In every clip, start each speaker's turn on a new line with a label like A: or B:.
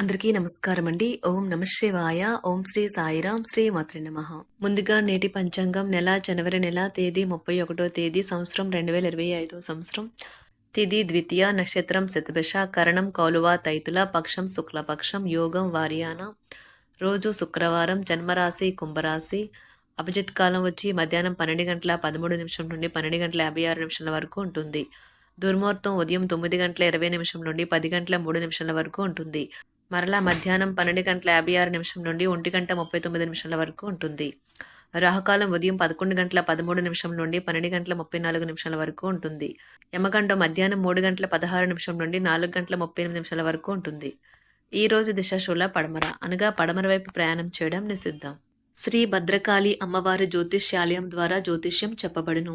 A: అందరికీ నమస్కారం అండి ఓం నమ శివాయ. ఓం శ్రీ సాయిరాం శ్రీ మాత్రి నమ. ముందుగా నేటి పంచాంగం నెల జనవరి నెల తేదీ ముప్పై ఒకటో తేదీ సంవత్సరం రెండు వేల ఇరవై ఐదో సంవత్సరం. తిది ద్వితీయ నక్షత్రం శతభిష కరణం కౌలువ తైతుల పక్షం శుక్లపక్షం యోగం వారియాన. రోజు శుక్రవారం జన్మరాశి కుంభరాశి. అభిజిత్ కాలం వచ్చి మధ్యాహ్నం పన్నెండు గంటల పదమూడు నిమిషం నుండి పన్నెండు గంటల యాభై ఆరు నిమిషాల వరకు ఉంటుంది. దుర్ముహూర్తం ఉదయం తొమ్మిది గంటల ఇరవై నిమిషం నుండి పది గంటల మూడు నిమిషాల వరకు ఉంటుంది. మరలా మధ్యాహ్నం పన్నెండు గంటల యాభై ఆరు నిమిషం నుండి ఒంటి గంట ముప్పై తొమ్మిది నిమిషాల వరకు ఉంటుంది. రాహుకాలం ఉదయం పదకొండు గంటల పదమూడు నిమిషం నుండి పన్నెండు గంటల ముప్పై నాలుగు నిమిషాల వరకు ఉంటుంది. యమగండం మధ్యాహ్నం మూడు గంటల పదహారు నిమిషం నుండి నాలుగు గంటల ముప్పై ఎనిమిది నిమిషాల వరకు ఉంటుంది. ఈ రోజు దిశాశూల పడమర. అనగా పడమర వైపు ప్రయాణం చేయడం నిషిద్ధం. శ్రీ భద్రకాళి అమ్మవారి జ్యోతిష్యాలయం ద్వారా జ్యోతిష్యం చెప్పబడును.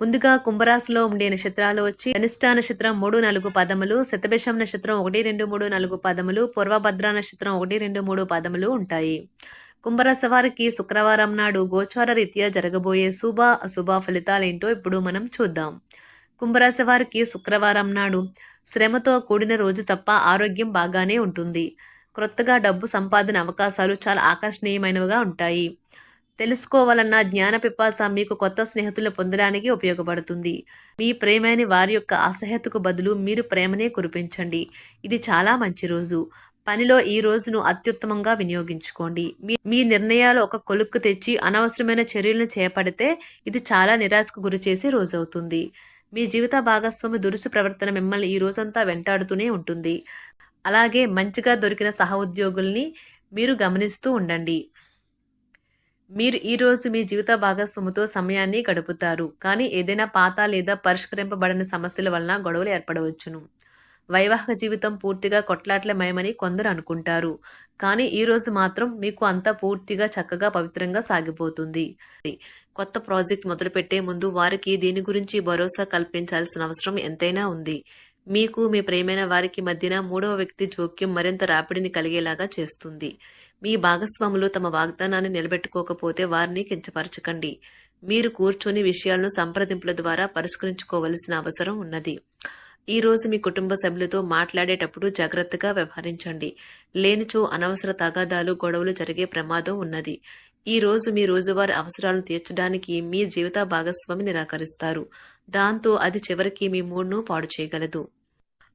A: ముందుగా కుంభరాశిలో ఉండే నక్షత్రాలు వచ్చి కనిష్ట నక్షత్రం మూడు నాలుగు పదములు శతభిషం నక్షత్రం ఒకటి రెండు మూడు నాలుగు పదములు పూర్వభద్ర నక్షత్రం ఒకటి రెండు మూడు పదములు ఉంటాయి. కుంభరాశి వారికి శుక్రవారం నాడు గోచార రీత్యా జరగబోయే శుభ అశుభ ఫలితాలేంటో ఇప్పుడు మనం చూద్దాం. కుంభరాశి వారికి శుక్రవారం నాడు శ్రమతో కూడిన రోజు తప్ప ఆరోగ్యం బాగానే ఉంటుంది. క్రొత్తగా డబ్బు సంపాదన అవకాశాలు చాలా ఆకర్షణీయమైనవిగా ఉంటాయి. తెలుసుకోవాలన్న జ్ఞాన పిపాస మీకు కొత్త స్నేహితులు పొందడానికి ఉపయోగపడుతుంది. మీ ప్రేమని వారి యొక్క అసహ్యతకు బదులు మీరు ప్రేమనే కురిపించండి. ఇది చాలా మంచి రోజు. పనిలో ఈ రోజును అత్యుత్తమంగా వినియోగించుకోండి. మీ మీ నిర్ణయాలు ఒక కొలుక్కు తెచ్చి అనవసరమైన చర్యలను చేపడితే ఇది చాలా నిరాశకు గురి చేసే రోజు అవుతుంది. మీ జీవిత భాగస్వామి దురుసు ప్రవర్తన మిమ్మల్ని ఈ రోజంతా వెంటాడుతూనే ఉంటుంది. అలాగే మంచిగా దొరికిన సహ ఉద్యోగుల్ని మీరు గమనిస్తూ ఉండండి. మీరు ఈరోజు మీ జీవిత భాగస్వామితో సమయాన్ని గడుపుతారు. కానీ ఏదైనా పాత లేదా పరిష్కరింపబడని సమస్యల వలన గొడవలు ఏర్పడవచ్చును. వైవాహిక జీవితం పూర్తిగా కొట్లాట్లమయమని కొందరు అనుకుంటారు. కానీ ఈరోజు మాత్రం మీకు అంతా పూర్తిగా చక్కగా పవిత్రంగా సాగిపోతుంది. కొత్త ప్రాజెక్ట్ మొదలుపెట్టే ముందు వారికి దీని గురించి భరోసా కల్పించాల్సిన అవసరం ఎంతైనా ఉంది. మీకు మీ ప్రేమైన వారికి మధ్యన మూడవ వ్యక్తి జోక్యం మరింత రాపిడిని కలిగేలాగా చేస్తుంది. మీ భాగస్వాములు తమ వాగ్దానాన్ని నిలబెట్టుకోకపోతే వారిని కించపరచకండి. మీరు కూర్చొని విషయాలను సంప్రదింపుల ద్వారా పరిష్కరించుకోవలసిన అవసరం ఉన్నది. ఈ రోజు మీ కుటుంబ సభ్యులతో మాట్లాడేటప్పుడు జాగ్రత్తగా వ్యవహరించండి. లేనిచో అనవసర తగాదాలు గొడవలు జరిగే ప్రమాదం ఉన్నది. ఈ రోజు మీ రోజువారి అవసరాలను తీర్చడానికి మీ జీవిత భాగస్వామి నిరాకరిస్తారు. దాంతో అది చివరికి మీ మూడ్ను పాడు చేయగలదు.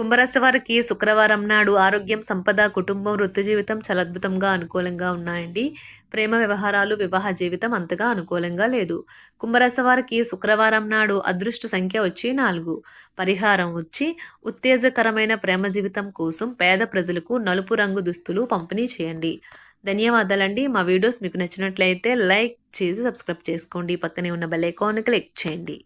A: కుంభరాశి వారికి శుక్రవారం నాడు ఆరోగ్యం సంపద కుటుంబం వృత్తి జీవితం చాలా అద్భుతంగా అనుకూలంగా ఉన్నాయండి. ప్రేమ వ్యవహారాలు వివాహ జీవితం అంతగా అనుకూలంగా లేదు. కుంభరాశి వారికి శుక్రవారం నాడు అదృష్ట సంఖ్య వచ్చి నాలుగు. పరిహారం వచ్చి ఉత్తేజకరమైన ప్రేమ జీవితం కోసం పేద ప్రజలకు నలుపు రంగు దుస్తులు పంపిణీ చేయండి. ధన్యవాదాలండి. మా వీడియోస్ మీకు నచ్చినట్లయితే లైక్ చేసి సబ్స్క్రైబ్ చేసుకోండి. పక్కనే ఉన్న బెల్ ఐకాన్ క్లిక్ చేయండి.